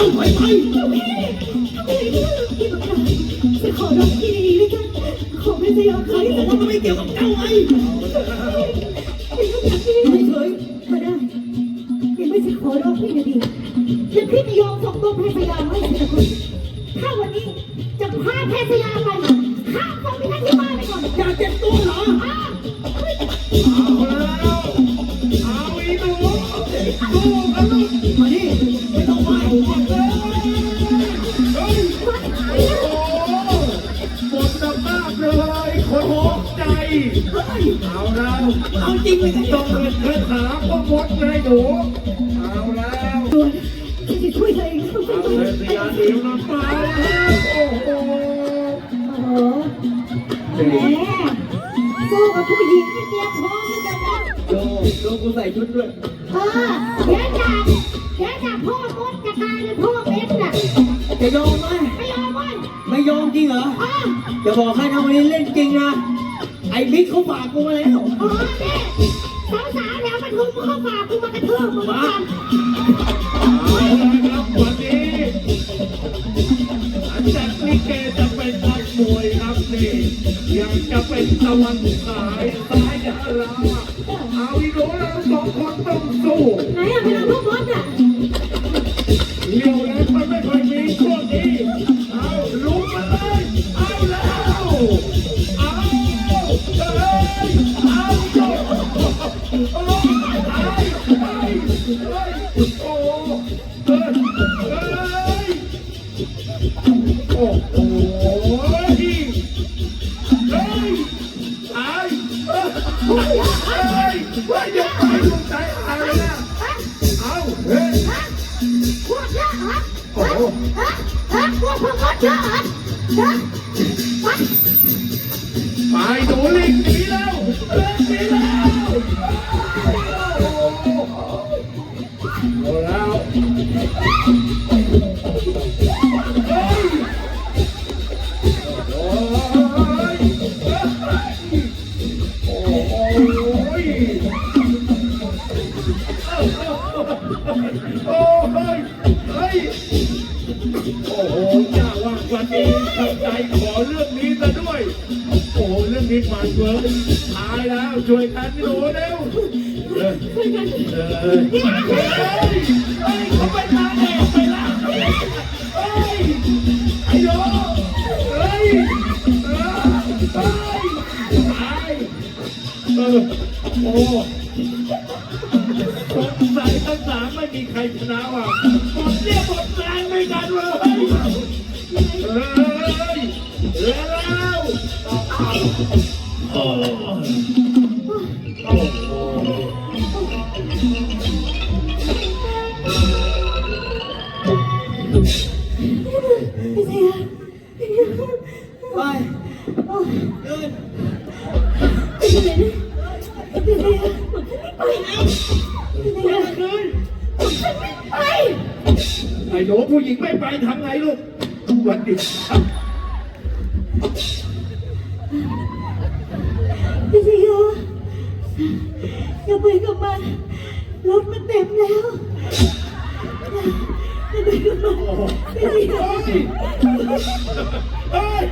จ้าไปไปเจ้าพี่ทำไมไม่รู้ที่ประกาศจะขอร้องที่ดีๆด้วยกันขอเป็นสยองเขาเขาบอกว่ามันไม่เกี่ยวกับเจ้าไงเป็นคำถามที่ไม่เฉยๆก็ได้ยังไม่ใช่ขอร้องพี่ดีๆจะพี่จะยอมส่งตัวเพชรยาให้ข้าวันนี้จะพาเพชรยาไปข้ามฝั่งไปทางที่บ้านไปก่อน อยากเจ็บตัวเหร ใจเอาแล้วเอาจริงเลยต้องเป็นเธอถามว่าหมดไงหนูเอาแล้วด่วนฉันจะช่วยเธอเองเอาเลยพยานดิวน้ำตาแล้วโอ้โหโอ้โหแหมสู้กับผู้หญิงที่เตรียมพร้อมที่จะรับโยโยกูใส่ชุดด้วยเออเดี๋ยวจากเดี๋ยวจากพ่อมดจะกลายเป็นพ่อเม็ดน่ะจะยอมไหมไม่ยอมเว้ยไม่ยอมจริงเหรออ๋อจะบอกให้นะวันนี้เล่นจริงนะ ไอ้บิ๊กเขาฝากกูมาแล้วอ๋อเนี่ยสาวๆแล้วมาทุบเข้าปากกูมากระทืบมึงมาเอาเลยครับวันนี้หลังจากลิเกจะเป็นนักมวยครับนี่ยังจะเป็นตะวันสายซ้ายดาราเอาอีหนูเราสองคนต้องสู้ไหนอะเวลาพ่อมดอะ โอ้เฮ้ยเฮ้ยโอ้โหเฮ้ยเฮ้ยตายเฮ้เฮ้ยเฮ้ยเดี๋ยวไปลูกใจหายเลยนะเอาเฮ้ยพวกเยอะฮะโอ้ฮะฮะพวกพ่อมดเยอะฮะฮะฮะไปหนูลิงหนีแล้วเลิกหนีแล้ว เอาแล้วเฮ้ยโอ้ยโอ้ยโอ้ยเฮ้ยโอ้โหจ้าว่าวันนี้ตั้งใจขอเรื่องนี้ซะด้วย โอ้โหเรื่องนี้มันเวิร์กตายแล้วช่วยกันโหนูเร็ว เออเออเฮ้ยเฮ้ยเขาไปนางเอกไปแล้วเฮ้ยไอ้โอ้สงสัยทั้งสามไม่มีใครชนะว่ะหมเรียหมดแรงไม่กันเลยเฮ้ยเร็ว โอ้โอ้ไปเดินไอ้หนูผู้หญิงไม่ไปทำไงลูกวันดิ พี่สิยาอย่าไปกับมัน รถมันเต็มแล้วอย่าไปกับมันพี่สิยาเฮ้ย